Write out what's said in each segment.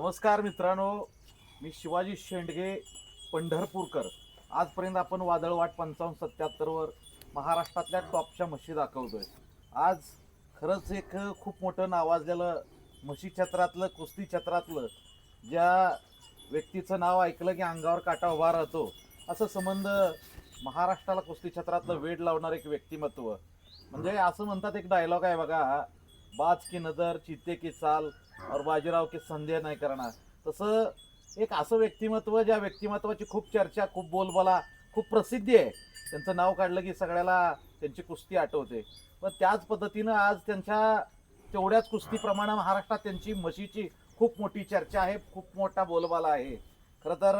नमस्कार मित्रांनो मी शिवाजी शेंडगे पंढरपूरकर. आजपर्यंत आपण वादळवाट पंचावन्न सत्याहत्तरवर महाराष्ट्रातल्या टॉपच्या म्हशी दाखवतोय. आज खरंच एक खूप मोठं नावाजलेलं म्हशी क्षेत्रातलं कुस्ती क्षेत्रातलं ज्या व्यक्तीचं नाव ऐकलं की अंगावर काटा उभा राहतो असं संबंध महाराष्ट्राला कुस्ती क्षेत्रातलं वेड लावणारं एक व्यक्तिमत्व. म्हणजे असं म्हणतात एक डायलॉग आहे बघा बाज की नजर चित्ते की चाल और बाजीराव की संदेह नाही करणार. तसं एक असं व्यक्तिमत्व ज्या व्यक्तिमत्वाची खूप चर्चा खूप बोलबाला खूप प्रसिद्धी आहे त्यांचं नाव काढलं की सगळ्याला त्यांची कुस्ती आठवते. पण त्याच पद्धतीनं आज त्यांच्या तेवढ्याच कुस्तीप्रमाणे महाराष्ट्रात त्यांची म्हशीची खूप मोठी चर्चा आहे खूप मोठा बोलबाला आहे. खरं तर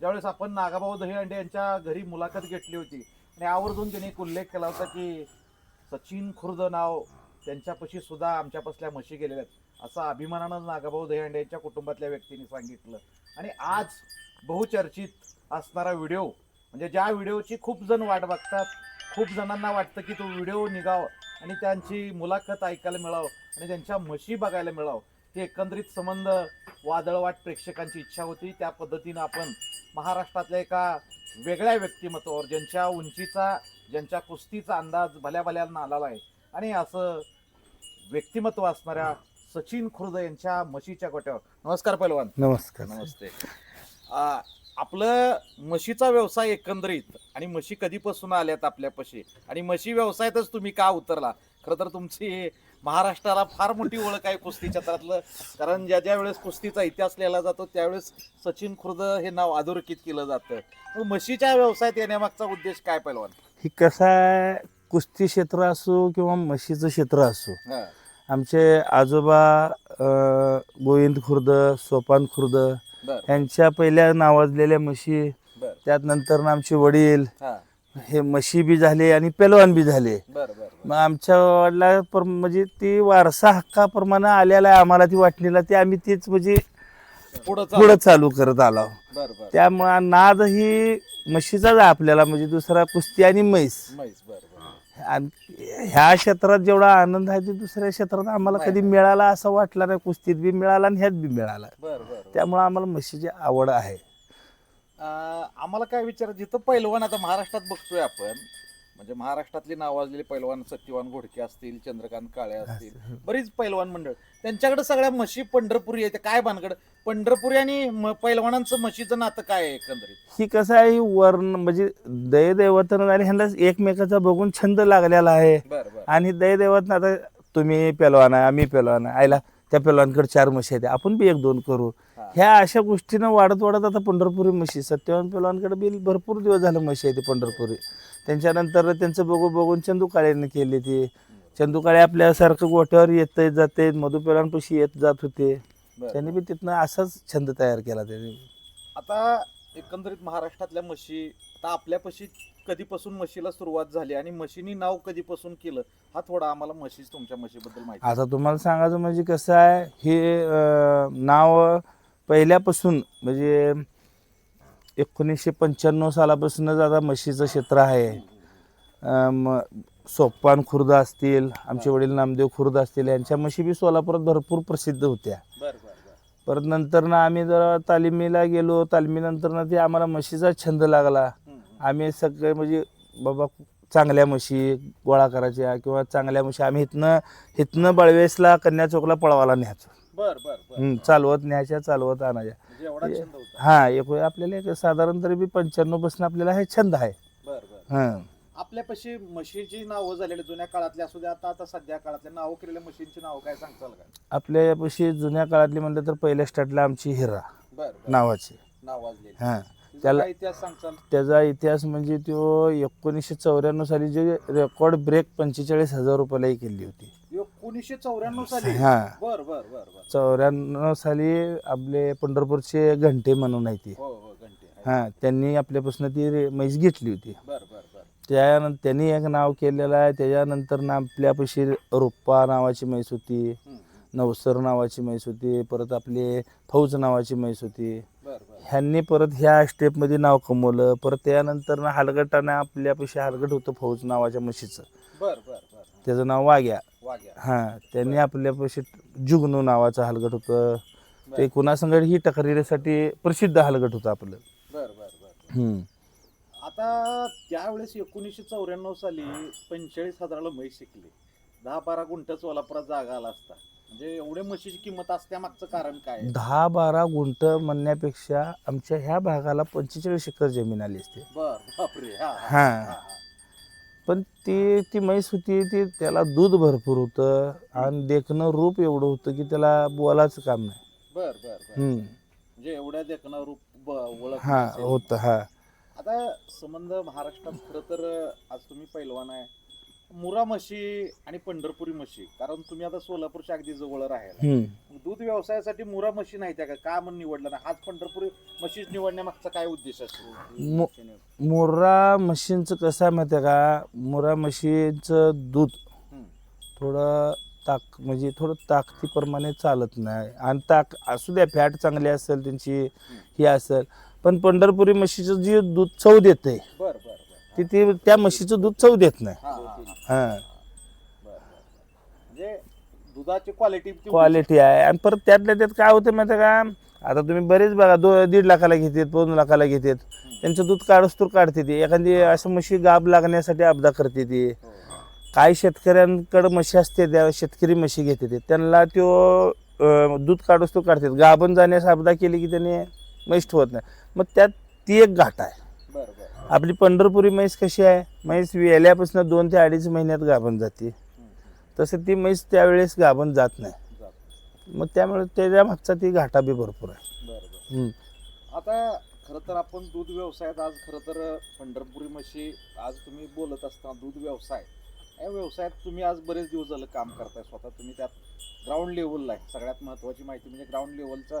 ज्यावेळेस आपण नागाभाऊ दहीहंडे यांच्या घरी मुलाखत घेतली होती आणि आवर्जून त्यांनी एक उल्लेख केला होता की सचिन खुर्द नाव त्यांच्यापाशी सुद्धा आमच्यापासल्या म्हशी गेलेल्या आहेत. असं अभिमानानं नागाभाऊ दहीहंडे यांच्या कुटुंबातल्या व्यक्तींनी सांगितलं. आणि आज बहुचर्चित असणारा व्हिडिओ म्हणजे ज्या व्हिडिओची खूप जण वाट बघतात खूप जणांना वाटतं की तो व्हिडिओ निघावं आणि त्यांची मुलाखत ऐकायला मिळावं आणि त्यांच्या म्हशी बघायला मिळावं. ते एकंदरीत संबंध वादळवाट प्रेक्षकांची इच्छा होती. त्या पद्धतीनं आपण महाराष्ट्रातल्या एका वेगळ्या व्यक्तिमत्वावर ज्यांच्या उंचीचा ज्यांच्या कुस्तीचा अंदाज भल्या भल्यांना आलेला आहे. आणि असं व्यक्तिमत्व असणाऱ्या सचिन खुर्द यांच्या म्हशीच्या गोट्यावर. नमस्कार पैलवान. नमस्कार. नमस्ते. आ, आपलं म्हशीचा व्यवसाय एकंदरीत आणि म्हशी कधीपासून आल्यात आपल्यापाशी? आणि म्हशी व्यवसायातच तुम्ही का उतरला? खरं तर तुमची महाराष्ट्राला फार मोठी ओळख आहे कुस्ती क्षेत्रातलं. कारण ज्या ज्या वेळेस कुस्तीचा इतिहास लिहिला जातो त्यावेळेस सचिन खुर्द हे नाव अधोरेखित केलं जातं. मग म्हशीच्या व्यवसायात येण्यामागचा उद्देश काय पैलवान? ही कसं आहे? कुस्ती क्षेत्र असो किंवा म्हशीचं क्षेत्र असो आमचे आजोबा अं, गोविंद खुर्द सोपान खुर्द बर. यांच्या पहिल्या नावाजलेल्या म्हशी बर. त्यात नंतर आमचे वडील हा. हे म्हशी बी झाले आणि पेलवान बी झाले. बर बर बर. मग आमच्या वडिला पर म्हणजे ती वारसा हक्काप्रमाणे आलेला आहे. आम्हाला ती वाटणीला ती आम्ही तीच म्हणजे पुढं चाल. पुढं चालू करत आलो. बर बर. त्यामुळं नाद ही म्हशीचाच आहे आपल्याला. म्हणजे दुसरा कुस्ती आणि म्हैस. म्हैस बर. ह्या क्षेत्रात जेवढा आनंद आहे ते दुसऱ्या क्षेत्रात आम्हाला. कधी मिळाला असं वाटलं नाही. कुस्तीत बी मिळाला आणि ह्यात बी मिळाला. त्यामुळे आम्हाला म्हशीची आवड आहे. आम्हाला काय विचार जिथं पैलवान आता महाराष्ट्रात बघतोय आपण म्हणजे महाराष्ट्रातली नावाजलेले पैलवान सत्यवान घोडके असतील चंद्रकांत काळे असतील बरीच पैलवान मंडळ. त्यांच्याकडे सगळ्या म्हशी पंढरपुरी येते काय भानगड? पंढरपुरी आणि पैलवानांचं म्हशीचं नातं काय आहे एकंदरीत? ही कसं आहे वर्ण म्हणजे दयदैवतन आणि ह्यांना एकमेकाचा बघून छंद लागलेला आहे. आणि दयदैवतन आता तुम्ही पेलवान आहे आम्ही पेलवान आहे. आईला त्या पेलवानकडे चार म्हशी आहेत आपण बी एक दोन करू. ह्या अशा गोष्टीनं वाढत वाढत आता पंढरपुरी म्हशी सत्यवान पेलवानकडे बी भरपूर दिवस झालं म्हशी आहे ती पंढरपुरी. त्यांच्यानंतर त्यांचं बघू बघून चंदू काळेने केली ती. चंदू काळे आपल्यासारखं गोठ्यावर येत जाते मधु पेलवानपाशी येत जात होते. त्यांनी. बी तिथनं असाच छंद तयार केला त्यांनी. आता एकंदरीत महाराष्ट्रातल्या म्हशी आता आपल्यापाशी कधीपासून म्हशीला सुरुवात झाली आणि म्हशीनी नाव कधीपासून केलं हा थोडा आम्हाला म्हशीच तुमच्या म्हशीबद्दल माहिती आता तुम्हाला सांगायचं म्हणजे कसं आहे हे नाव पहिल्यापासून म्हणजे एकोणीसशे पंच्याण्णव सालापासूनच आता म्हशीचं क्षेत्र आहे. सोपान खुर्द असतील आमचे वडील नामदेव खुर्द असतील यांच्या म्हशी बी सोलापुरात भरपूर प्रसिद्ध होत्या. परत नंतर ना आम्ही जरा तालिमीला गेलो तालिमीनंतर ना ते आम्हाला म्हशीचा छंद लागला. आम्ही सगळे म्हणजे बाबा चांगल्या म्हशी गोळा करायच्या किंवा चांगल्या म्हशी आम्ही इथनं इथनं बळवेसला कन्या चौकला पळवायला न्यायचो. बर बर चालवत न्यायच्या चालवत आणायच्या. म्हणजे एवढा छंद होता. हा एक आपल्याला एक साधारण तरी बी पंच्याण्णवपासून आपल्याला हे छंद आहे. बर बर. हा. आपल्यापाशी म्हशीची नावं झालेली जुन्या काळातल्या असू द्या आता आता सध्या काळातल्या नावं केलेल्या म्हशींची नावं काय सांगताल का? आपल्यापाशी जुन्या काळातली म्हणलं तर पहिल्या स्टार्टला आमची हिरा बर बर. नावाची. नाव वाजलेली. हा. तिचा त्याला- इतिहास सांगताल? त्याचा इतिहास म्हणजे तो एकोणीसशे चौऱ्याण्णव साली जे रेकॉर्ड ब्रेक पंचेचाळीस हजार रुपयालाही केली होती. एकोणीसशे चौऱ्याण्णव साली. हा. बर बर बर बर. चौऱ्याण्णव साली आपले पंढरपूरचे घंटे म्हणून आहे ती. हो हो घंटे आहे. हा त्यांनी आपल्यापासून ती रे- म्हैस घेतली होती. बर बर बर. त्यानंतर त्यांनी एक नाव केलेलं आहे. त्याच्यानंतर ना आपल्यापाशी रुप्पा नावाची म्हैस होती. हम्म, हम्म. नवसर नावाची म्हैस होती. परत आपली फौज नावाची म्हैस होती. बर बर. ह्यांनी परत ह्या स्टेपमध्ये नाव कमवलं. परत त्यानंतर ना हलगटानं आपल्यापाशी हलगट होतं फौज नावाच्या म्हशीचं. बर बर बर. त्याचं नाव वाग्या वाघ्या. हां त्यांनी आपल्यापाशी जुगनू नावाचं हलगट होतं. ते कुणासंगड ही तक्रारीसाठी प्रसिद्ध हलगट होतं आपलं. बर बर बर. हम्म. आता त्यावेळेस एकोणीसशे चौऱ्याण्णव साली पंचेचाळीस हजाराला म्हैस शिकली. दहा बारा गुंठ सोलापुरात जागा आला असता. म्हणजे एवढे म्हशीची किंमत असत्या मागचं कारण काय आहे? दहा बारा गुंठ म्हणण्यापेक्षा आमच्या ह्या भागाला पंचेचाळीस एकर जमीन आली असते. बर बापरे. हा हा, हा. हा, हा. पण ती ती म्हैस होती ती त्याला दूध भरपूर होतं आणि देखणं रूप एवढं होतं की त्याला बोलायचं काम नाही बर बर बर हम्म. म्हणजे एवढ्या देखणं रूप ब- ओळख हा नसेल. होतं हा आता संबंध महाराष्ट्रात खरं तर आज तुम्ही पैलवान आहे मुरा म्हशी आणि पंढरपुरी म्हशी कारण तुम्ही आता सोलापूरच्या अगदी जवळ राहायला. दूध व्यवसायासाठी मुरा म्हशी नाही त्या का का म्हणून निवडलं ना हाच पंढरपुरी म्हशीच निवडण्यामागचा काय उद्देश असतो? मु- मुर्रा म्हशींचं कसं आहे माहिती का? मुर्रा म्हशींचं दूध. थोडं ताक म्हणजे थोडं ताकदीप्रमाणे चालत नाही. आणि ताक असू द्या फॅट चांगली असेल त्यांची ही असेल पण पंढरपुरी म्हशीचं जे दूध चव देते बर बर. ते ते त्या म्हशीचं दूध चव देत नाही. हा. म्हणजे दुधाची क्वालिटी क्वालिटी आहे. आणि परत त्यातल्या त्यात काय होतं माहिती आहे का? आता तुम्ही बरेच बघा दो दीड लाखाला घेतात दोन लाखाला घेतात. त्यांचं दूध काढूस तर काढते ती. एखादी असं म्हशी गाब लागण्यासाठी अपदा करते ती. काही शेतकऱ्यांकडे म्हशी असते त्या शेतकरी म्हशी घेते ते. त्यांना त्यो अं, दूध काढूस तो काढतात गाभण जाण्यास अपदा केली की त्याने म्हैस ठेवत नाही. मग त्यात ती एक घाट आहे. आपली पंढरपुरी म्हैस कशी आहे? म्हैस वेल्यापासून दोन ते अडीच महिन्यात गाभण जाते. तसं ती म्हैस त्यावेळेस गाभण जात नाही. मग त्यामुळे त्याच्या मागचा ती घाटा बी भरपूर आहे. आता खरं तर आपण दूध व्यवसायात आज खरं तर पंढरपुरी म्हशी आज तुम्ही बोलत असताना दूध व्यवसाय या व्यवसायात तुम्ही आज बरेच दिवस झालं काम करताय स्वतः. तुम्ही त्यात ग्राउंड लेवलला आहे. सगळ्यात महत्त्वाची माहिती म्हणजे ग्राउंड लेवलचा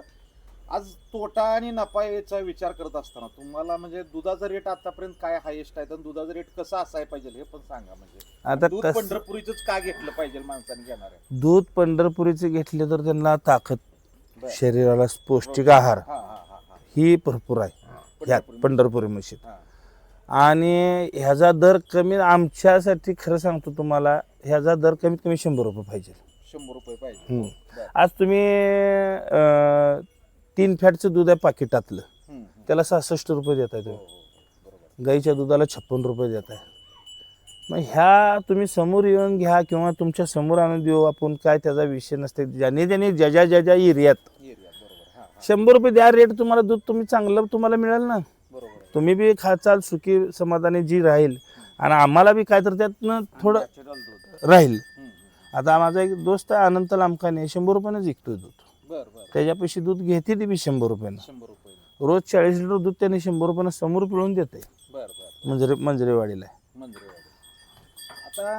आज तोटा आणि नफा याचा विचार करत असताना तुम्हाला म्हणजे दुधाचा रेट आतापर्यंत काय हायेस्ट आहे तर दुधाचा रेट कसा असायला पाहिजे हे पण सांगा म्हणजे. आता दूध कस पंढरपुरीच का घेतलं पाहिजे माणसाने घेणार आहे? दूध पंढरपुरीचे घेतले तर त्यांना ताकद बरं. शरीराला पौष्टिक आहार हा हा हा हा. ही भरपूर आहे ह्यात पंढरपुरी पंढरपुरी म्हशीत हा. आणि ह्याचा दर कमी आमच्यासाठी खरं सांगतो तुम्हाला ह्याचा दर कमीत कमी शंभर रुपये पाहिजे. शंभर रुपये पाहिजे. हम्म. बरं. आज तुम्ही अं, तीन फॅटचं दूध आहे पाकिटातलं. त्याला सहासष्ट रुपये देत आहे हो, तुम्ही हो, हो. बरोबर. गाईच्या दुधाला छप्पन रुपये देत आहे. मग ह्या तुम्ही समोर येऊन घ्या किंवा तुमच्यासमोर आणून देऊ आपण काय त्याचा विषय नसते. ज्याने ज्याने ज्या ज्या ज्या ज्या एरियात. हा हा. शंभर रुपये द्या रेट तुम्हाला दूध तुम्ही चांगलं तुम्हाला मिळेल ना. तुम्ही बी खाचाल सुखी समाधानी जी राहील. आणि आम्हाला बी काय तर त्यातनं थोडं राहील. आता माझा एक दोस्त आहे अनंत लांबकाने शंभर रुपयानं विकतोय दूध. त्याच्यापेक्षा दूध घेते ती बी शंभर रुपयानं. शंभर रुपये. रोज चाळीस लिटर दूध त्याने शंभर रुपयानं समोर पिळून देते बर बर. मंजरे मंजरेवाडीला. आता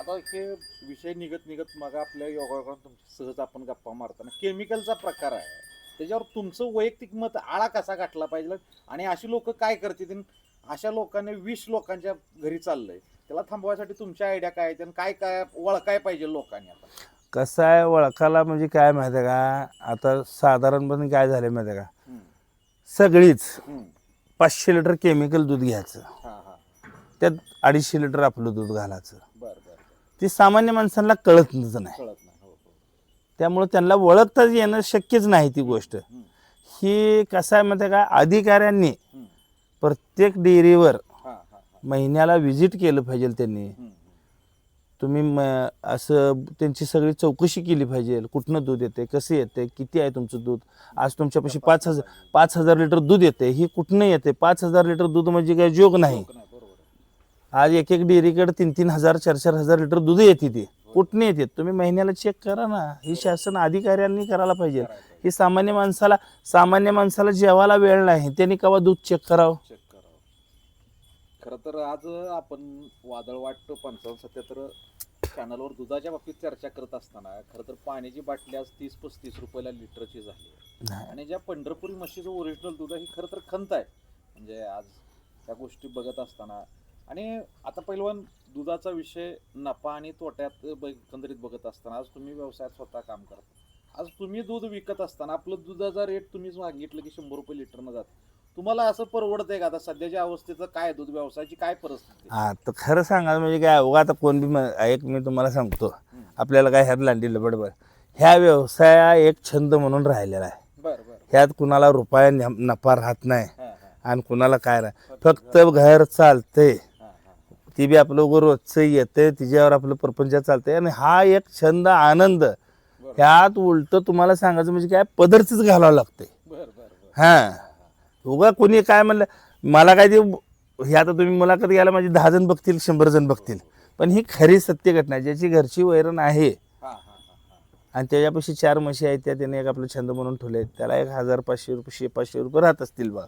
आता हे विषय निघत निघत मग आपल्या योगाकडून तुमची सहज आपण गप्पा मारताना केमिकलचा प्रकार आहे. त्याच्यावर तुमचं वैयक्तिक मत आळा कसा गाठला पाहिजे आणि अशी लोक काय करतील अशा लोकांनी वीस लोकांच्या घरी चाललंय. त्याला थांबवायसाठी तुमच्या आयडिया काय आहेत आणि काय काय ओळखाय पाहिजे लोकांनी आता? कसं आहे ओळखाला म्हणजे काय माहिती आहे का? आता साधारणपणे काय झालं माहिती आहे का? सगळीच. पाचशे लिटर केमिकल दूध घ्यायचं. हा हा. त्यात अडीचशे लिटर आपलं दूध घालायचं. बर बर बर. ते सामान्य माणसांना कळत नाही. हो हो. त्यामुळे त्यांना ओळखताच येणं शक्यच नाही ती गोष्ट. ही कसं आहे माहिती आहे का? अधिकाऱ्यांनी. प्रत्येक डेअरीवर महिन्याला व्हिजिट केलं पाहिजे त्यांनी. तुम्ही म असं त्यांची सगळी चौकशी केली पाहिजे. कुठनं दूध येते कसं येते किती आहे तुमचं दूध? आज तुमच्यापाशी पाच हजार पाच हजार लिटर दूध येते ही कुठनं येते पाच हजार लिटर दूध म्हणजे काय जोग नाही. आज एक एक डेअरीकडे तीन तीन हजार चार चार हजार लिटर दूध येते ती. कुठनं येते? तुम्ही महिन्याला चेक करा ना. ही शासन अधिकाऱ्यांनी करायला पाहिजे. ही सामान्य माणसाला सामान्य माणसाला जेवायला वेळ नाही. त्यांनी केव्हा दूध चेक करावं? खरं तर आज आपण वादळ वाटतो पंचावन्न सत्याहत्तर चॅनलवर दुधाच्या बाबतीत चर्चा करत असताना खरं तर पाण्याची बाटली आज तीस पस्तीस रुपयाला लिटरची झाली. आणि ज्या पंढरपुरी म्हशीचं ओरिजिनल दूध आहे ही खरं तर खंत आहे. म्हणजे आज त्या गोष्टी बघत असताना. आणि आता पहिलवान दुधाचा विषय नफा आणि तोट्यात एकंदरीत बघत असताना आज तुम्ही व्यवसायात स्वतः काम करता. आज तुम्ही दूध विकत असताना आपलं दुधाचा रेट तुम्ही सांगितलं की शंभर रुपये लिटरनं जात. तुम्हाला असं परवडतंय का? आता सध्याच्या अवस्थेचं काय दूध व्यवसायाची काय परिस्थिती? हा तर खरं सांगा म्हणजे काय उगा आता कोण बी एक मी तुम्हाला सांगतो. आपल्याला काय ह्यात लांडी बरोबर ह्या व्यवसाय एक छंद म्हणून राहिलेला आहे. ह्यात कुणाला रुपया न- नफा राहत नाही हा, हा, आणि कुणाला काय नाही. फक्त घर चालतंय. हा, हा. ती बी आपलं उगं रोजचं येते तिच्यावर आपलं प्रपंच चालतंय. आणि हा एक छंद आनंद ह्यात उलट तुम्हाला सांगायचं म्हणजे काय पदरच घालावं लागतंय. बर बर बर. हा. उगा कोणी काय म्हणलं मला काय ते हे आता तुम्ही मुलाखत घ्यायला माझी दहा जण बघतील शंभर जण बघतील. पण ही खरी सत्य घटना आहे. ज्याची घरची वैरण आहे. आणि त्याच्यापाशी चार म्हशी आहेत त्या त्याने एक आपलं छंद म्हणून ठेवले आहेत त्याला एक हजार पाचशे रुपये शे पाचशे रुपये राहत असतील बा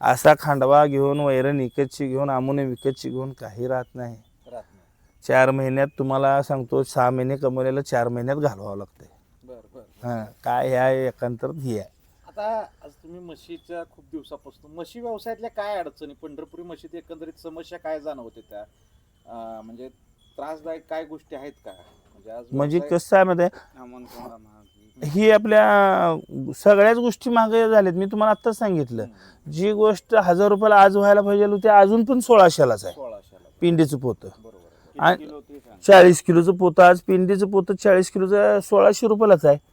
असा खांडवा घेऊन वैरण विकतची घेऊन आमुने विकतची घेऊन काही राहत नाही. चार महिन्यात तुम्हाला सांगतो सहा महिने कमवलेलं चार महिन्यात घालवावं लागतंय. बर बर. हां काय ह्या एकांतरात ही आहे. आता आज तुम्ही म्हशीच्या खूप दिवसापासून म्हशी व्यवसायातल्या काय अडचणी? पंढरपुरी म्हशीत एकंदरीत समस्या काय जाणवते त्या? अं, म्हणजे त्रासदायक काय गोष्टी आहेत का? म्हणजे आज म्हणजे व्यवसाय- कसं आहे माहिती ही आपल्या सगळ्याच गोष्टी मागे झाल्यात मी तुम्हाला आत्ताच सांगितलं. जी गोष्ट हजार रुपयाला आज व्हायला पाहिजे होती अजून पण सोळाशेलाच आहे. सोळाशेला पिंडीचं पोतं. बरोबर. आहे. आणि चाळीस किलोचं पोतं आज. पिंडीचं पोतं चाळीस किलोचं सोळाशे रुपयालाच आहे.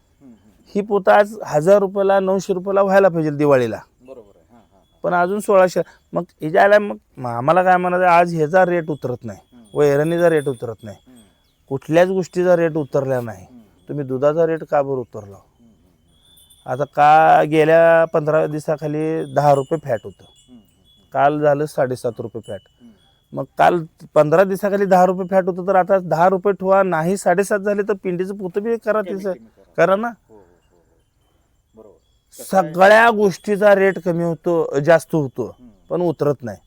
ही पोतं आज हजार रुपयाला नऊशे रुपयाला व्हायला पाहिजे दिवाळीला. बरोबर आहे. हा हा हा. पण अजून सोळाशे मग ह्याच्याला मग मग आम्हाला काय म्हणायचं आज ह्याचा रेट उतरत नाही. वैरणीचा रेट उतरत नाही. हम्म, कुठल्याच गोष्टीचा रेट उतरला नाही. हम्म, तुम्ही दुधाचा रेट का बरं उतरला? हम्म, आता का गेल्या पंधरा दिवसाखाली दहा रुपये फॅट होतं. हम्म, हम्म, काल झालं साडेसात रुपये फॅट हम्म. मग काल पंधरा दिवसाखाली दहा रुपये फॅट होतं तर आता दहा रुपये ठेवा नाही साडेसात झाले तर पिंडीचं पोतं बी करा तिचं. करा ना हो, हो, हो, हो. बरोबर कसं आहे? सगळ्या गोष्टीचा रेट कमी होतो जास्त होतो पण उतरत नाही.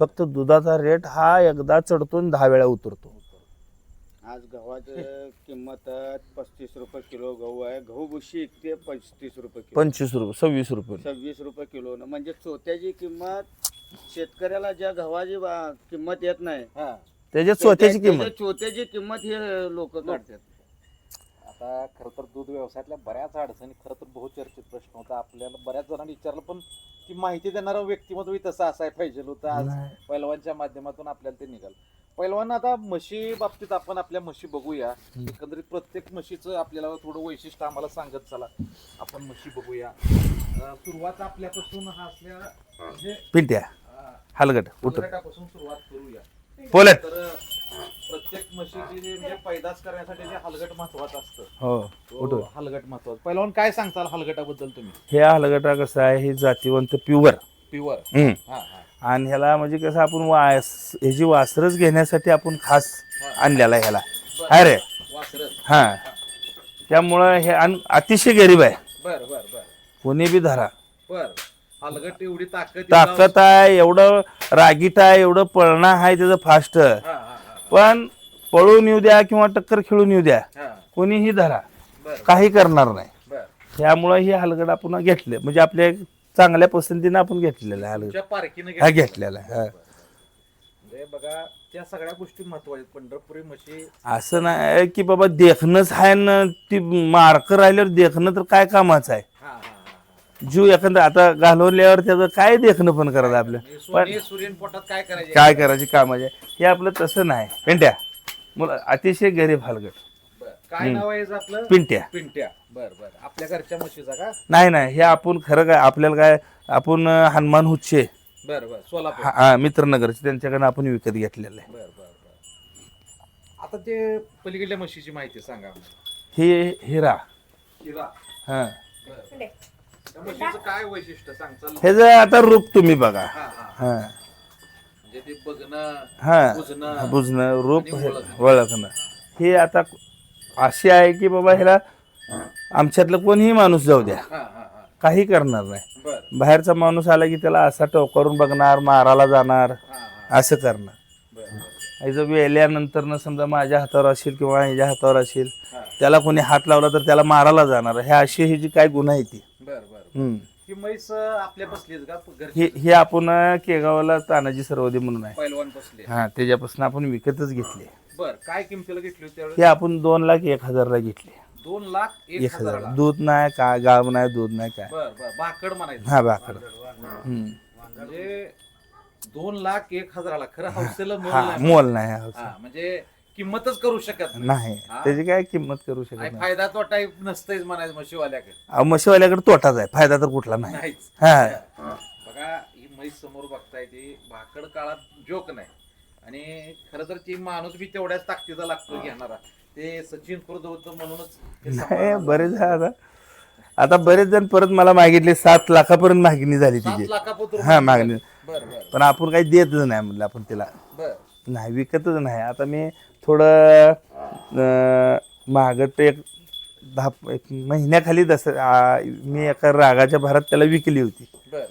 फक्त दुधाचा रेट हा एकदा चढतो आणि दहा वेळा उतरतो. आज गव्हाचं किंमत पस्तीस रुपये किलो गहू आहे. गहू बुशी इकते पस्तीस रुपये किलो. पंचवीस रुपये सव्वीस रुपये. सव्वीस रुपये किलो. म्हणजे चोत्याची किंमत शेतकऱ्याला ज्या गव्हाची किंमत येत नाही हा. त्याच्यात स्वतःची त्या- किंमत. त्याच्या चोत्याची किंमत हे लोक काढतात. आता खरं तर दूध व्यवसायातल्या बऱ्याच अडचणी खरं तर बहुचर्चित प्रश्न होता. आपल्याला बऱ्याच जणांनी विचारलं पण ती माहिती देणारं व्यक्तिमत्व तसं असायला पाहिजे होतं. आज. पैलवानच्या माध्यमातून आपल्याला ते निघाल. पैलवान आता म्हशी बाबतीत आपण आपल्या म्हशी बघूया. एकंदरीत प्रत्येक म्हशीचं आपल्याला थोडं वैशिष्ट्य आम्हाला सांगत चला. आपण म्हशी बघूया. अं, सुरुवात आपल्यापासून हा असल्या म्हणजे पिंट्या. हलगट हलगटापासून सुरुवात करूया. बोलत तर प्रत्येक म्हशीची जे म्हणजे पैदास करण्यासाठी जे हलगट महत्वाचं असतं. हो तो उठव हलगट महत्वाचं. पहिलवान काय सांगताल हलगटाबद्दल तुम्ही? हे हलगटा कसं आहे हे जातीवंत प्युअर. प्युअर. हम्म. हा हा. आणि ह्याला म्हणजे कसं आपण वास ह्याची वासरच घेण्यासाठी आपण खास आणलेला आहे ह्याला. अरे वासरत हा. त्यामुळं हे अतिशय गरीब आहे. बर बर बर. कोणी बी धरा. बर. हलगट एवढी ताकद ताकद आहे एवढं रागीट आहे एवढं पळणं आहे त्याचं फास्ट. हा हा हा. पण पळून येऊ द्या किंवा टक्कर खेळून येऊ द्या हा. कोणीही धरा. काही करणार नाही. त्यामुळं हे हलगड आपण घेतले. म्हणजे आपल्या चांगल्या पसंतीनं आपण घेतलेलं आहे हलगड. हा घेतलं. घेतलेला आहे. हा. म्हणजे बघा त्या सगळ्या गोष्टी महत्त्वाच्या पंढरपुरी म्हशी असं नाही की बाबा देखणंच आहे ना ती मार्क राहिल्यावर देखणं तर काय कामाचं आहे? जीव एखादा आता घालवल्यावर त्याचं काय देखणं पण करायचं आपलं? हा सूर्यन पोटात काय करायचे? काय करायची कामाचे? हे आपलं तसं नाही. पिंट्या. मुलं अतिशय गरीब हलगड बर काय नाव आहे याचं आपलं? पिंट्या. पिंट्या. बर बर. आपल्या घरच्या म्हशीचा का? नाही नाही. हे आपण खरं काय आपल्याला काय आपण अं, हनुमान हुच्चे बर बर. सोलापूर. हा हा, मित्रनगरचे. त्यांच्याकडनं आपण विकत घेतलेलं आहे. बर बर बर. आता ते पलीकडल्या म्हशीची माहिती सांगा आम्हाला. हे हिरा. हिरा. हा. बर. त्या म्हशीचं काय वैशिष्ट्य? सांगचाल हे जर आता रूप तुम्ही बघा. हा हा. हा. म्हणजे ते बघणं हा. बुजणं. रूप आणि हे- ओळखणं. ओळखणं. हे आता अशी आहे की बाबा ह्याला आमच्यातलं कोणीही माणूस जाऊ द्या. हा हा हा. काही करणार नाही. बर. बाहेरचा माणूस आला की त्याला असा टोकारून बघणार मारायला जाणार हा हा. असं करणार. बर बर. याचं वेल्यानंतर न समजा माझ्या हातावर असेल किंवा ह्याच्या हातावर असेल हा. त्याला कोणी हात लावला तर त्याला मारायला जाणार. हे अशी ही जी काय गुन्हा आहे ती. बर बर. ही म्हैस आपल्या बसलीच का घरची. हे हे आपण केगावला तानाजी सर्वोदय म्हणून आहे. पैलवान बसले. हा त्याच्यापासून आपण विकतच घेतले. बर काय किमतीला घेतली होती त्यावेळेस? हे आपण दोन लाख एक हजारला घेतले. दोन लाख एक एक हजाराला. हजार दूध नाही काय गाव नाही दूध नाही काय? बर बर बाकड म्हणायचं. हा बाकड हम्म. म्हणजे दोन लाख एक हजाराला. खरं हौसेला मोल हा नाही. मोल नाही. हा म्हणजे किंमतच करू शकत नाही. हा? त्याची काय किंमत करू शकत नाही. फायदा तोटा नसतंच म्हणायचं म्हशीवाल्याकडे अहो, म्हशीवाल्याकडे तोटाच आहे. फायदा तर कुठला नाही. नाहीच. हा. बघा ही म्हैस समोर बघताय ती भाकड काळात जोक नाही. आणि खरं तर ती माणूस बी तेवढ्याच ताकदीचा लागतो घेणारा. ते सचिन खुर्द होतं म्हणूनच ते नाही. बरेच आहे आता आता बरेच जण परत मला मागितले सात लाखापर्यंत मागणी झाली सात तिची. लाखापत्र हा मागणी. बर बर. पण आपण काही देतच नाही म्हणलं आपण तिला. बर. नाही विकतच नाही. आता मी थोडं अं, मागं एक दहा एक महिन्याखाली दस आ, मी एका रागाच्या भरात त्याला विकली होती. बर.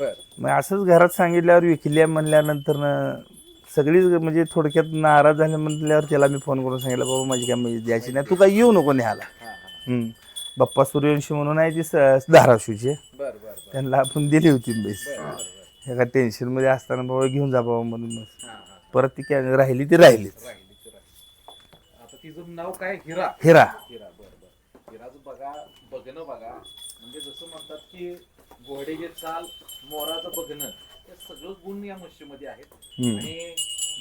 बर. मग असंच घरात सांगितल्यावर विकली म्हणल्यानंतर न सगळीच म्हणजे थोडक्यात नाराज झाले म्हटल्यावर त्याला मी फोन करून सांगितलं बाबा माझी काय म्हणजे द्यायची नाही तू काय येऊ नको न्यायला. हम्म. बाप्पा सूर्यवंशी म्हणून आहे ती स- धाराशिवची. बर बर बर. त्यांना आपण दिली होती बेस. एका टेन्शनमध्ये असताना बाबा घेऊन जा बाबा म्हणून मग हा. परत ती काय राहिली ती राहिलीच. राहिली ती राहिली. आता तिचं नाव काय? हिरा. हिरा. हिरा बर बर. हिराचं बघा बघणं बघा. म्हणजे जसं म्हणतात की घोडेचे चाल मोराचं बघणं हे सगळं गुण या म्हशीमध्ये आहेत. हम्म. आणि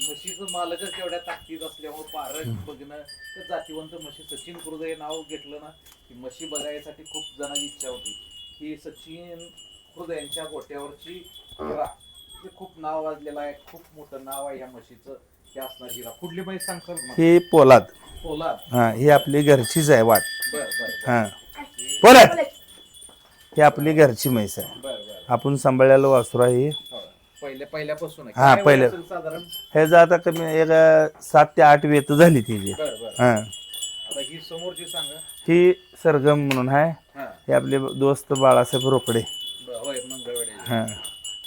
म्हशीचं मालकच तेवढ्या ताकदीत असल्यामुळे पारख बघणं तर जातीवंत म्हशी सचिन खुर्द हे नाव घेतलं ना की म्हशी बघायसाठी खूप जणांची इच्छा होती. की सचिन खुर्द यांच्या गोट्यावरची हिरा. हे खूप नाव वाजलेलं आहे खूप मोठं नाव आहे या म्हशीचं हे असणार हिरा कुठली म्हैस सांगताल मला? ही पोलाद. पोलाद? हा ही आपली घरचीच आहे वाट. बर बर हा. पोलाद! ही आपली घरची म्हैस आहे. बर बर. आपण सांभाळलेलं वासुरा ही. हो. पहिल्या पहिल्यापासून आहे. हा, काय वय पहिले. असेल साधारण? ह्याचं आता कमी एक अं, सात ते आठ वेत झाली तिची बर बर. हा. आता ही समोरची सांगा. ही सरगम म्हणून आहे. हा. हे आपले दोस्त बाळासाहेब रोकडे. बर होय मंगळवाडी हां.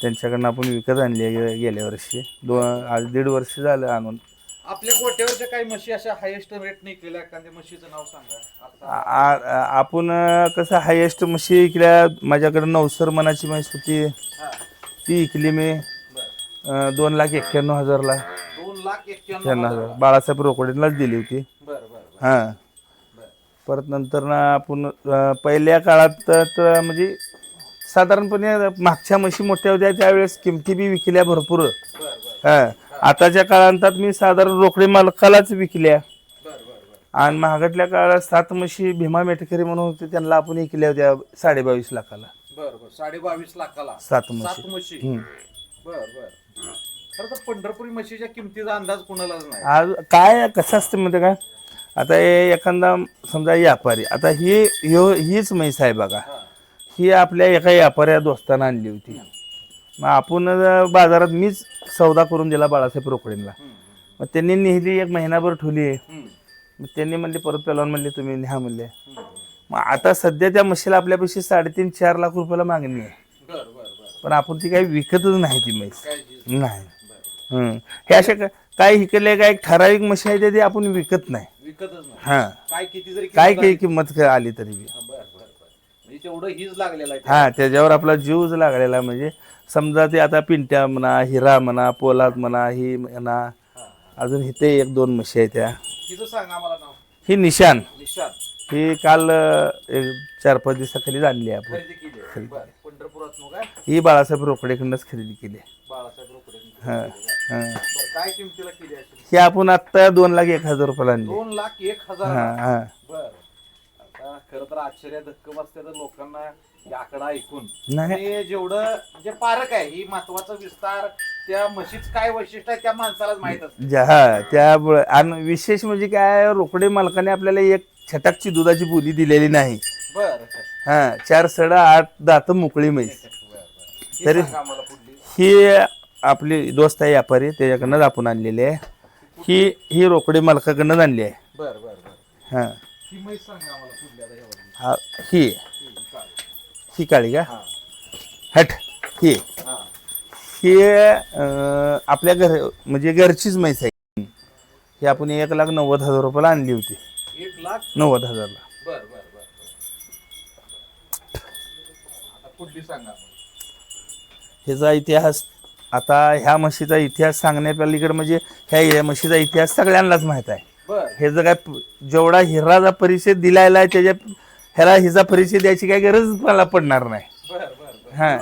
त्यांच्याकडनं आपण विकत आणली आहे गेल्या वर्षी. दोन आज दीड वर्ष झालं आणून. आपल्या गोट्यावरच्या काही म्हशी अशा हायेस्ट रेट नाही केल्या एखाद्या म्हशीचं नाव सांगा. आ- आता आ- आ- आपण कसं हायेस्ट म्हशी इकल्या माझ्याकडे नवसर मनाची म्हैस होती. हा. ती इकली मी बर अं, दोन लाख एक्क्याण्णव हजारला. दोन लाख एक्क्याण्णव हजार. बाळासाहेब रोकडेलाच दिली होती. बर बर बर. हां. बर. परत नंतर ना आपण अं, पहिल्या काळात तर म्हणजे साधारणपणे मागच्या म्हशी मोठ्या होत्या त्यावेळेस किमती बी विकल्या भरपूर. हां आताच्या काळांतात मी साधारण रोकडे मालकालाच विकल्या. आणि महागडल्या काळात सात म्हशी भीमा मेटकरी म्हणून होते त्यांना आपण विकल्या होत्या साडेबावीस लाखाला. बर बर. साडे बावीस लाखाला. सात म्हशी. म्हशी. हम्म. बर बर. खरं तर पंढरपुरी म्हशीच्या किमतीचा अंदाज कुणालाच नाही. आज काय कसं असतं म्हणजे काय आता हे एखादा समजा व्यापारी आता ही ह्यो हीच म्हैस आहे बघा. हा. ही आपल्या एका व्यापाऱ्या दोस्तानं आणली होती. मग आपण बाजारात मीच सौदा करून दिला बाळासाहेब रोकडेंना. मग त्यांनी नेहली एक महिनाभर ठेवली. मग त्यांनी म्हणले परत पेलावून म्हणले तुम्ही न्या म्हणले. मग आता सध्या त्या म्हशीला आपल्यापाशी साडेतीन चार लाख रुपयाला मागणी आहे. पण आपण ती काही विकतच नाही ती म्हैस. नाही. हं. अशा काय इकडले काय ठराविक म्हशी आहे ते आपण विकत नाही. विकतच नाही. हा. काय किती जरी काय काही किंमत आली तरी बी हा, बर बर बर म्हणजे तेवढं लागलेलं आहे हा त्याच्यावर आपला जीवच लागलेला आहे. म्हणजे समजा ते आता पिंट्या म्हणा हिरा म्हणा पोलाद म्हणा ही म्हणा हा. अजून इथे एक दोन म्हशी आहेत त्या. तिचं सांगा मला नाव. ही निशान. निशाद ही काल अं, एक चार पाच दिवसाखाली आणली आहे आपण. खरेदी केली आहे. बर. पंढरपुरात मग काय? ही बाळासाहेब रोकडेकडूनच खरेदी केली आहे. बाळासाहेब रोकडे हा बर हा. काय किमतीला केली ही आपण आत्ता दोन लाख एक हजार रुपयाला आणली दोन लाख एक हजार. हा हा. बर. खरं तर आश्चर्य धक्क बसते तर लोकांना हे आकडा ऐकून. नाही. जेवढं म्हणजे पारक आहे ही महत्त्वाचा विस्तार त्या म्हशीच काय वैशिष्ट्य आहे त्या माणसालाच माहीत असतं. ज्या- हा त्यामुळे आणि विशेष म्हणजे काय रोकडे मालकाने आपल्याला एक छटाकची दुधाची बोली दिलेली नाही. बर. हा चार सडा आठ दात मोकळी म्हैस. तरी तरी- आम्हाला पुढली. ही आपली दोस्त आहे व्यापारी त्याच्याकडनंच आपण आणलेली आहे. ही ही रोकडे मालकाकडनंच आणली आहे. बर बर बर. हा. ही म्हैस सांगा आम्हाला पुढली आता ह्यावरली. हा ही. ही? ही काळी का? हा. हट ही. हा. ही अं, आपल्या घर म्हणजे घरचीच म्हैस आहे. ही आपण एक लाख नव्वद हजार रुपयाला आणली होती. एक लाख? नव्वद हजारला. बर बर बर आता पुढली सांगा ह्याचा इतिहास आता ह्या म्हशीचा इतिहास सांगण्यापलीकडे म्हणजे ह्या ह्या म्हशीचा इतिहास सगळ्यांनाच माहीत आहे. हे जर काय जेवढा हिराचा परिचय दिलायला आहे त्याच्या ह्याला हिचा परिचय द्यायची काही गरज मला पडणार नाही. हा.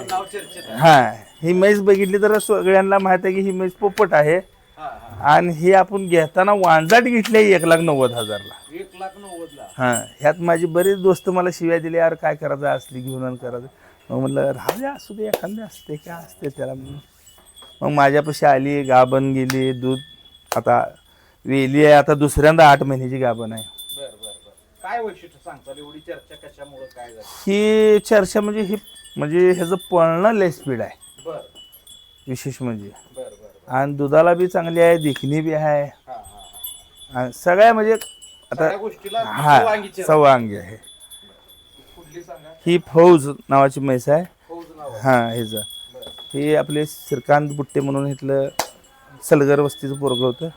हा. ही म्हैस बघितली तर सगळ्यांना माहीत आहे की ही म्हैस पोपट आहे. आणि हे आपण घेताना वांजाट घेतले एक लाख नव्वद हजारला. एक लाख नव्वदला. हां. ह्यात माझी बरेच दोस्त मला शिव्या दिले यार काय करायचं? असली घेऊन आणि करायचं. मग म्हटलं राहू दे असू दे एखादं असते काय असते त्याला. मग माझ्यापाशी आली गाभण गेली दूध आता वेली आहे आता दुसऱ्यांदा आठ महिन्याची गाभण आहे. बर बर बर. काय वैशिष्ट्य सांगताल? एवढी चर्चा कशामुळे काय झाली? ही चर्चा म्हणजे ही म्हणजे ह्याचं पळणं लय स्पीड आहे. बर. विशेष म्हणजे. बर बर बर. आणि दुधाला बी चांगली आहे देखणी बी आहे. हा हा हा. आणि सगळ्या म्हणजे आता सगळ्या गोष्टीला हा वांगीची सवांगी आहे. कुठली सांगा? ही फौज नावाची म्हैस आहे. फौज नाव. आहे. हां ह्याचं. बर. हे आपले श्रीकांत बुट्टे म्हणून इथलं सलगर वस्तीचं पोरगं होतं.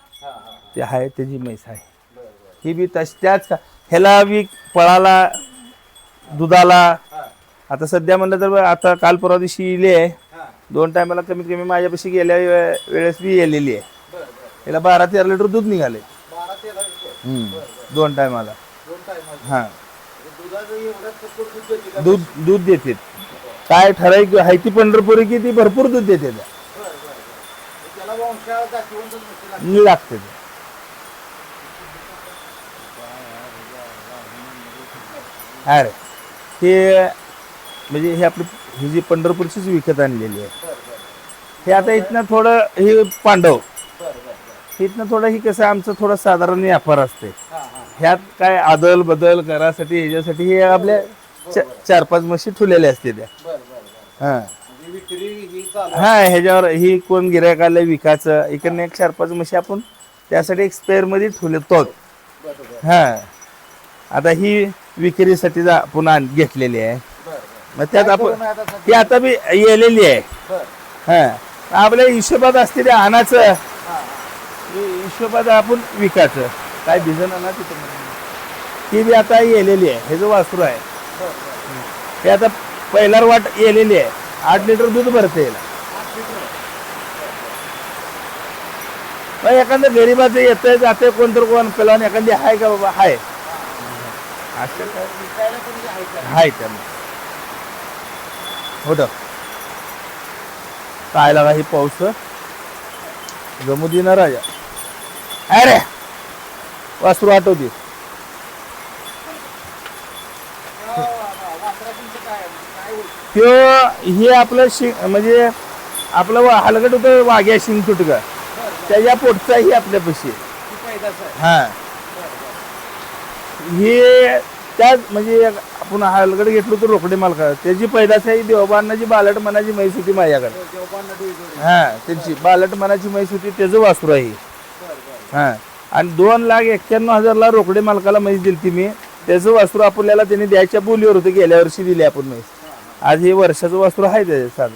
ते आहे त्याची म्हैस आहे. ही बी तश त्याच का ह्याला बी पळाला दुधाला. आता सध्या म्हणलं तर आता काल परवा दिवशी इले आहे. दोन टायमाला कमीत कमी माझ्यापाशी गेल्या वे- वेळेस बी येलेली आहे. बर याला बारा तेरा लिटर दूध निघाले बारा तेरा लिटर दोन टायमाला. दोन हां. दुधाचं दूध देते का? दूध दूध देते काय ठराविक आहे ती पंढरपुरी की ती भरपूर दूध देते बर त्याला लागते. लागते ते. अरे हे म्हणजे हे आपली ही जी पंढरपूरचीच विकत आणलेली आहे. हे आता इथनं थोडं हे पांडव. इथनं थोडं ही कसं आमचं थोडं साधारण व्यापार असते. ह्यात काय आदल बदल करासाठी ह्याच्यासाठी हे आपल्या चा- चार पाच म्हशी ठुलेल्या असते त्या. हां. म्हणजे ही हा ह्याच्यावर ही कोण गिरायक आलं विकायचं इकडनं एक चार पाच म्हशी आपण त्यासाठी एक स्पेअरमध्ये बर हा. आता ही विक्रीसाठी जा- आण- घेतलेली आहे. मग त्यात आपण? ती आता बी येलेली आहे. हा. आपल्या हिशोबात असते ते आणायचं. हा. हिशोबात आपण विकायचं. काय भिजन ना तिथं ती बी आता येलेली आहे. हे जो वासरू आहे. हे आता पहिला वाट येलेली आहे. आठ लिटर दूध भरते याला. मग एखादं गरीबाचं येतंय जाते कोणतर कोण पेला आणि एखादी हाय का बाबा? हाय असं काय? विकायला कोणी आहे का? हाय त्यांना होत काय लागा ही पाऊस? जमू दे ना राजा. अरे! वासरू आठवते? त्यो हे आपलं शिंग म्हणजे आपलं वा- हलगट होतं वाघ्या शिंग तुटका बर त्याच्या आपल्यापाशी. ती आहे हा. बर बर हे त्याच म्हणजे आपण हलगड घेतलो तर रोकडे मालका त्याची पैदास आहे देवबांनाची बालट मनाची म्हैस होती माझ्याकडे. जोडी हा त्यांची बालट मनाची म्हैस होती त्याचं वासरू आहे. हा आणि दोन लाख एक्क्याण्णव हजारला रोकडे मालकाला म्हैस दिली ती मी. त्याचं वासरू आपल्याला त्यांनी द्यायच्या बोलीवर होतं गेल्या वर्षी दिली आपण म्हैस. आज हे वर्षाचं वासरू आहे त्याचं साधं.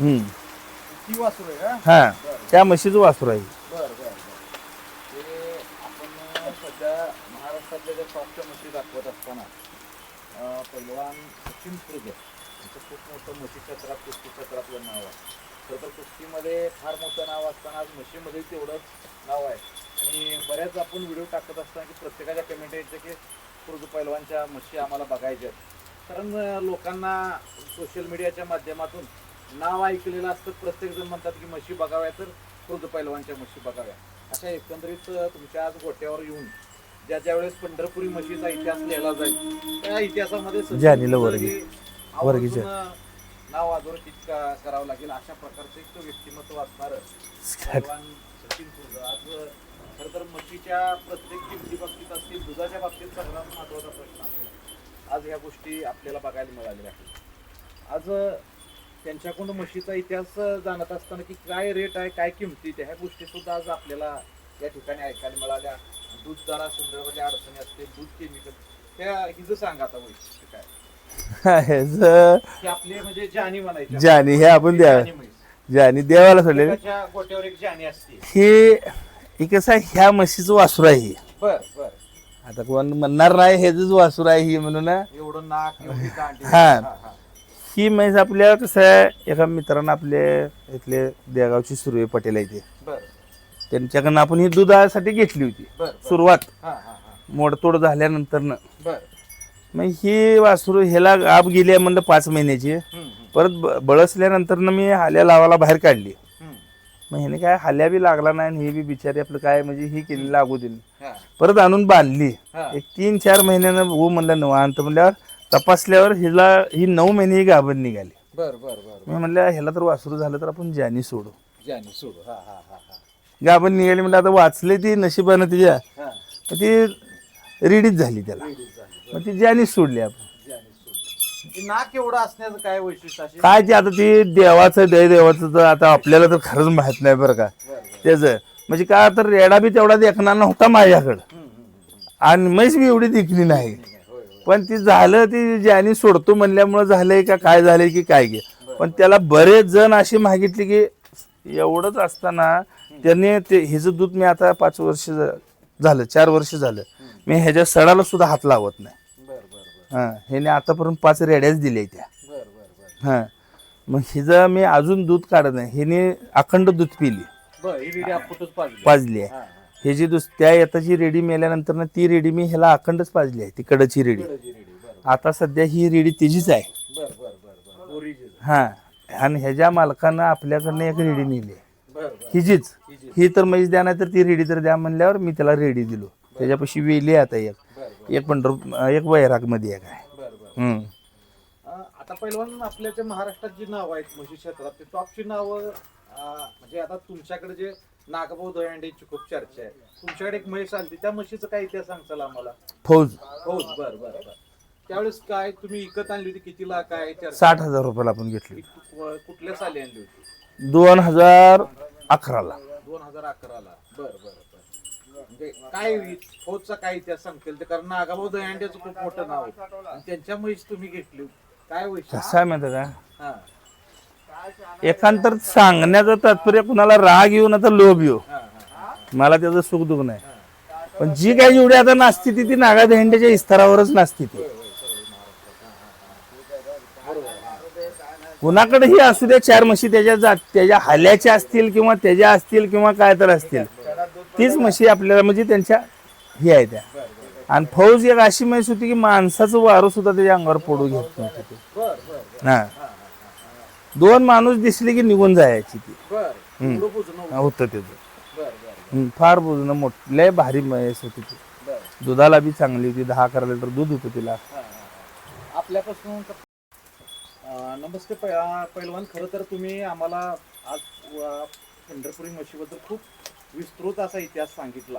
हम्म. हा त्या म्हशीचं वासरू आहे बर बर बर ते आपण सध्या महाराष्ट्रातल्या ज्या टॉपच्या म्हशी दाखवत असताना पैलवान पहिलवान सचिन सुरगे यांचं खूप मोठं म्हशी क्षेत्रात कुस्ती क्षेत्रातलं नाव आहे खरं तर कुस्तीमध्ये फार मोठं नाव असताना आज म्हशीमध्ये तेवढंच नाव आहे आणि बऱ्याच आपण व्हिडिओ टाकत असताना की प्रत्येकाच्या कमेंट यायचं की खुर्द पैलवानच्या म्हशी आम्हाला बघायच्या आहेत कारण लोकांना सोशल मीडियाच्या माध्यमातून नाव ऐकलेलं असतं प्रत्येकजण म्हणतात की म्हशी बघाव्या तर खुर्द पैलवानच्या म्हशी बघाव्या अशा एकंदरीत तुमच्या आज गोट्यावर येऊन ज्या ज्या वेळेस पंढरपुरी म्हशीचा इतिहास लिहिला जाईल त्या इतिहासामध्ये जानीला वर्गी. आवर्जून, वर्गीचे. अं, नाव अधोरेखित का- करावं लागेल अशा प्रकारचं एक व्यक्तिमत्व असणार पैलवान सचिन आज खरं तर म्हशीच्या प्रत्येक किमती बाबतीत असतील दुधाच्या बाबतीत सगळ्यात महत्त्वाचा प्रश्न असेल आज ह्या गोष्टी आपल्याला बघायला मिळालेल्या आहेत आज त्यांच्याकडून म्हशीचा इतिहास जाणत असताना की काय रेट आहे काय किमती त्या ह्या गोष्टी सुद्धा आज आपल्याला या ठिकाणी ऐकायला मिळाल्या दूध दरा संदर्भातल्या अडचणी असतील दूध केमिकल त्या हिचं सांगा आता वैशिष्ट्य काय? ह्याचं की आपले म्हणजे जानी म्हणायचे. जानी हे आपण द्या जानी म्हैस. जानी देवाला सोडले प्रत्येकाच्या गोट्यावर एक जानी असते. हे हे कसं आहे ह्या म्हशीचं वासरू आहे हे. बर बर. आता कोण म्हणणार नाही ह्याच वासरू आहे ही म्हणून एवढं नाक एवढी दांडी. हा. हा, हा. ही म्हैस आपल्या कसं आहे एका मित्रानं आपले इथले देगावची सुरवे पटेल आहे ते बर. त्यांच्याकडनं आपण ही दुधासाठी घेतली होती. सुरुवात. हा हा हा. मोडतोड झाल्यानंतरनं. बर. मग ही वासरू ह्याला गाप गेली आहे म्हणलं पाच महिन्याची. परत बळसल्यानंतरनं मी हाल्या लावाला बाहेर काढली. मग ह्याने काय हाल्या बी लागला नाही आणि हे बी बिचारी आपलं काय म्हणजे ही केली लागू दिली. परत आणून बांधली. एक तीन चार महिन्यानं हो म्हणलं निवांत म्हणल्यावर तपासल्यावर हिला ही नऊ महिने ही गाभण निघाली. बर बर बर मी म्हणलं ह्याला तर वासरू झालं तर आपण जानी सोडू. जानी सोडू. गाभण निघाली म्हणलं आता वाचले ती नशिबानं तिच्या. मग ती रिडीच झाली त्याला. मग ती जानीच सोडली आपण. नाक एवढं असण्याचं काय वैशिष्ट्य काय ते आता ती देवाचं दय देवाचं तर आता आपल्याला तर खरंच माहीत नाही बरं का. त्याचं. म्हणजे का तर रेडा बी तेवढा देखणार नव्हता माझ्याकडं. आणि म्हैस बी एवढी दिखली नाही. पण ती झालं ती ज्याने सोडतो म्हणल्यामुळं झालंय का काय झालंय की काय गे पण त्याला बरेच जण अशी मागितली की एवढंच असताना त्याने ते हिचं दूध मी आता पाच वर्ष झालं चार वर्ष झालं मी ह्याच्या सडाला सुद्धा हात लावत नाही. हां ह्याने आतापर्यंत पाच रेड्याच दिल्या त्या. हां. मग हिचं मी अजून दूध काढत नाही हिने अखंड दूध पिली. ही पाजली. आहे. हा जी दुस त्या येताची रेडी मेल्यानंतर ना ती रेडी मी ह्याला अखंडच पाजली आहे ती कडची रेडी आता सध्या ही रेडी तिचीच आहे. हां. आणि ह्याच्या मालकानं आपल्याकडनं एक रेडी नेली हिचीच. ही तर म्हैस द्या नाही तर ती रेडी तर द्या म्हणल्यावर मी त्याला रेडी दिलो. त्याच्यापाशी वेली आता एक. एक पंढर एक वैरागमध्ये एक आहे. हम्म. आता पहिलवान आपल्या जे महाराष्ट्रात जी नावं आहेत म्हशी क्षेत्रात ते टॉपची नावं म्हणजे आता तुमच्याकडे जे नागभाऊ दहीहंडीची खूप चर्चा आहे. तुमच्याकडे एक म्हैस आली त्या म्हशीचं काय इतिहास सांगचाल आम्हाला? फौज. हो बर बर बर. त्यावेळेस काय तुम्ही विकत आणली होती कितीला काय साठ हजार रुपयाला आपण घेतली किती- कुठल्या साली आणली होती? दोन हजार अकराला. हजार अकराला बर बर बर. म्हणजे काय फौजचा काय इतिहास सांगतील ते? कारण नागाभाऊ दहीहंड्याचं खूप मोठं नाव आहे. आणि त्यांच्या म्हैस तुम्ही घेतली. काय कसं आहे माहिती आहे का? हा. एकांतर सांगण्याचं तात्पर्य कुणाला राग येऊ ना तर लोभ येऊ. हा हा मला त्याचं सुख दुःख नाही. पण जी काही जेवढी आता नाचती ती ती नागा दहिंड्याच्या इस्तरावरच नाचती ती. कुणाकडेही असू द्या चार म्हशी त्याच्या जात त्याच्या हाल्याच्या असतील किंवा त्याच्या असतील किंवा काय तर असतील. तीच म्हशी आपल्याला म्हणजे त्यांच्या हे आहे त्या. आणि फौज एक अशी म्हैस होती की माणसाचं वारं सुद्धा त्याच्या अंगावर पडू घेत नव्हतं हा. दोन माणूस दिसले की निघून जायची ती. होत एवढं होतं त्याचं फार बुजणं मोठ लय भारी म्हैस होती ती. दुधाला बी चांगली होती दहा अकरा लिटर दूध होतं तिला. आपल्यापासून नमस्ते पै- पैलवान. खरं तर तुम्ही आम्हाला आज पंढरपुरी म्हशीबद्दल खूप विस्तृत असा इतिहास सांगितला.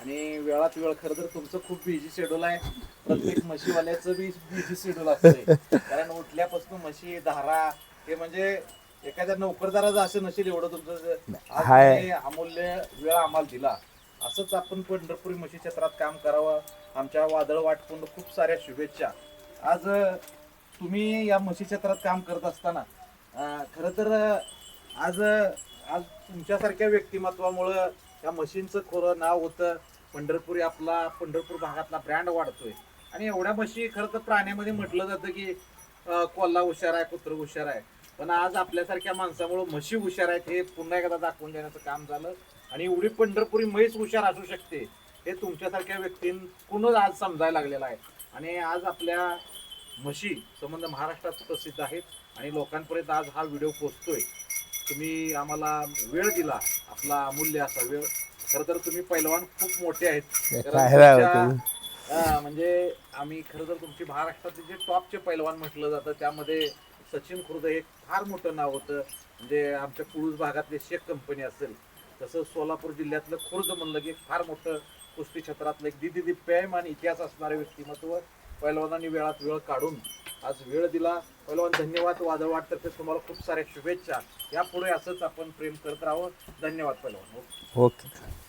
आणि वेळात वेळ खरं तर तुमचं खूप बिझी शेड्यूल आहे. प्रत्येक म्हशीवाल्याचं बी बिझी शेड्यूल असतंय. कारण उठल्यापासून म्हशी धारा हे म्हणजे एखाद्या नोकरदाराचं असं नसेल एवढं तुमचं आज. तुम्ही अमूल्य वेळ आम्हाला दिला. असंच आपण पंढरपुरी म्हशी क्षेत्रात काम करावं. आमच्या वादळ वाटपून खूप साऱ्या शुभेच्छा. आज तुम्ही या म्हशी क्षेत्रात काम करत असताना खरं तर आज आज तुमच्यासारख्या व्यक्तिमत्वामुळं या म्हशींचं खोरं नाव होतं. पंढरपुरी आपला पंढरपूर भागातला ब्रँड वाढतोय. आणि एवढ्या म्हशी खरं तर प्राण्यामध्ये म्हटलं जातं की कोल्हा हुशार आहे कुत्र हुशार आहे. पण आज आपल्यासारख्या माणसामुळं म्हशी हुशार आहेत हे पुन्हा एकदा दाखवून देण्याचं काम झालं. आणि एवढी पंढरपुरी म्हैस हुशार असू शकते हे तुमच्यासारख्या व्यक्तींकडूनच आज समजायला लागलेलं आहे. आणि आज आपल्या म्हशी संबंध महाराष्ट्रात प्रसिद्ध आहेत आणि लोकांपर्यंत आज हा व्हिडिओ पोहोचतोय. तुम्ही आम्हाला वेळ दिला आपला अमूल्य असा वेळ. खरं तर तुम्ही पैलवान खूप मोठे आहेत. कारण म्हणजे आम्ही खरं तर तुमची महाराष्ट्रातले जे टॉपचे पैलवान म्हटलं जातं त्यामध्ये सचिन खुर्द हे फार मोठं नाव होतं. म्हणजे आमच्या कुळूस भागातले शेख कंपनी असेल. तसं सोलापूर जिल्ह्यातलं खुर्द म्हणलं की फार मोठं कुस्ती क्षेत्रातलं एक दिदी दिप्याम आणि इतिहास असणारे व्यक्तिमत्व पहिलवानांनी वेळात वेळ काढून आज वेळ दिला. पहिलवान धन्यवाद. वादळवाटतर्फे तुम्हाला खूप साऱ्या शुभेच्छा. यापुढे असंच आपण प्रेम करत राहावं. धन्यवाद पहिलवान ओके.